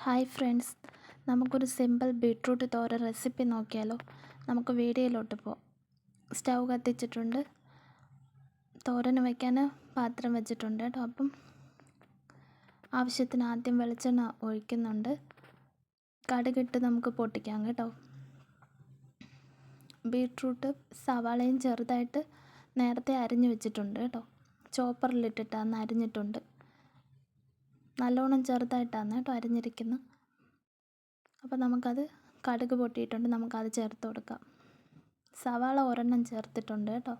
Hi friends. നമുക്കൊരു simple beetroot തോര recipe നോക്കിയാലോ? നമുക്ക് വീഡിയോയിലോട്ട് പോകാം സ്റ്റൗ കത്തിച്ചിട്ടുണ്ട്. തോരന് വയ്ക്കാൻ പാത്രം വെച്ചിട്ടുണ്ട് കേട്ടോ. അപ്പം ആവശ്യത്തിന് ആദ്യം വെളിച്ചെണ്ണ ഒഴിക്കുന്നുണ്ട്. കടുകിട്ട് നമുക്ക് പൊട്ടിക്കാം കേട്ടോ. ബീട്രൂട്ട് സവാളയും ചെറുതായിട്ട് നേരത്തെ അരിഞ്ഞു വെച്ചിട്ടുണ്ട് കേട്ടോ. ചോപ്പറിലിട്ടിട്ട് അന്ന് അരിഞ്ഞിട്ടുണ്ട്. നല്ലോണം ചെറുതായിട്ടാണ് കേട്ടോ അരിഞ്ഞിരിക്കുന്നത് അപ്പോൾ നമുക്കത് കടുക് പൊട്ടിയിട്ടുണ്ട്. നമുക്കത് ചേർത്ത് കൊടുക്കാം. സവാള ഒരെണ്ണം ചേർത്തിട്ടുണ്ട് കേട്ടോ.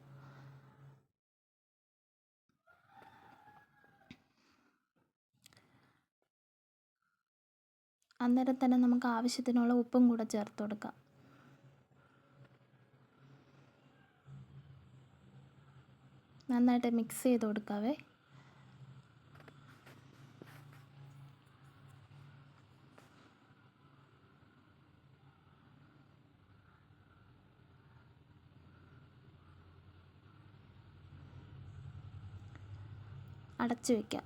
അന്നേരം തന്നെ നമുക്ക് ആവശ്യത്തിനുള്ള ഉപ്പും കൂടെ ചേർത്ത് കൊടുക്കാം. നന്നായിട്ട് മിക്സ് ചെയ്ത് കൊടുക്കാവേ. അടച്ച് വയ്ക്കാം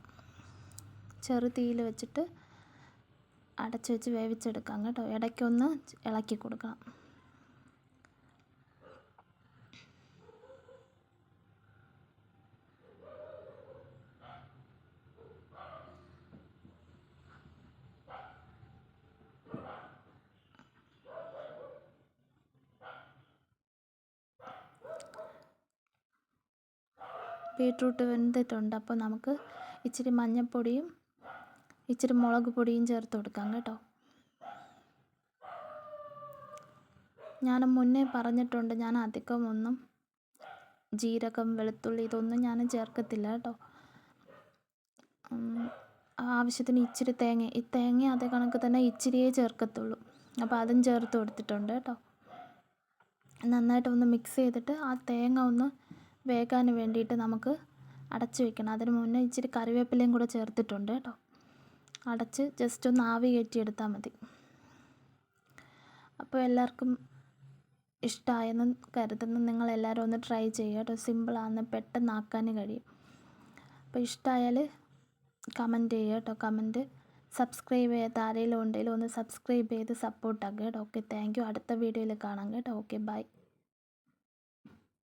ചെറു തീയിൽ വെച്ചിട്ട് അടച്ച് വെച്ച് വേവിച്ചെടുക്കാം കേട്ടോ. ഇടയ്ക്കൊന്ന് ഇളക്കി കൊടുക്കണം. ബീട്രൂട്ട് വെന്തിട്ടുണ്ട്. അപ്പോൾ നമുക്ക് ഇച്ചിരി മഞ്ഞൾപ്പൊടിയും ഇച്ചിരി മുളക് പൊടിയും ചേർത്ത് കൊടുക്കാം കേട്ടോ. ഞാൻ മുന്നേ പറഞ്ഞിട്ടുണ്ട് ഞാൻ അധികം ഒന്നും ജീരകം വെളുത്തുള്ളി ഇതൊന്നും ഞാൻ ചേർക്കത്തില്ല കേട്ടോ. ആവശ്യത്തിന് ഇച്ചിരി തേങ്ങ ഈ തേങ്ങ അതേ കണക്ക് തന്നെ ഇച്ചിരിയേ ചേർക്കത്തുള്ളൂ. അപ്പോൾ അതും ചേർത്ത് കൊടുത്തിട്ടുണ്ട് കേട്ടോ. നന്നായിട്ട് ഒന്ന് മിക്സ് ചെയ്തിട്ട് ആ തേങ്ങ ഒന്ന് വേകാൻ വേണ്ടിയിട്ട് നമുക്ക് അടച്ച് വെക്കണം. അതിന് മുന്നേ ഇച്ചിരി കറിവേപ്പിലയും കൂടെ ചേർത്തിട്ടുണ്ട് കേട്ടോ. അടച്ച് ജസ്റ്റ് ഒന്ന് ആവി കയറ്റിയെടുത്താൽ മതി. അപ്പോൾ എല്ലാവർക്കും ഇഷ്ടമായെന്ന് കരുതുന്നു. നിങ്ങളെല്ലാവരും ഒന്ന് ട്രൈ ചെയ്യുക കേട്ടോ. സിമ്പിളാണ് പെട്ടെന്ന് ആക്കാൻ കഴിയും. അപ്പോൾ ഇഷ്ടമായാൽ കമന്റ് ചെയ്യുക കേട്ടോ. കമന്റ് സബ്സ്ക്രൈബ് ചെയ്യാത്ത ആരെങ്കിലും ഉണ്ടെങ്കിലും ഒന്ന് സബ്സ്ക്രൈബ് ചെയ്ത് സപ്പോർട്ടാക്കുക കേട്ടോ. ഓക്കെ താങ്ക് യു അടുത്ത വീഡിയോയിൽ കാണാം കേട്ടോ. Okay bye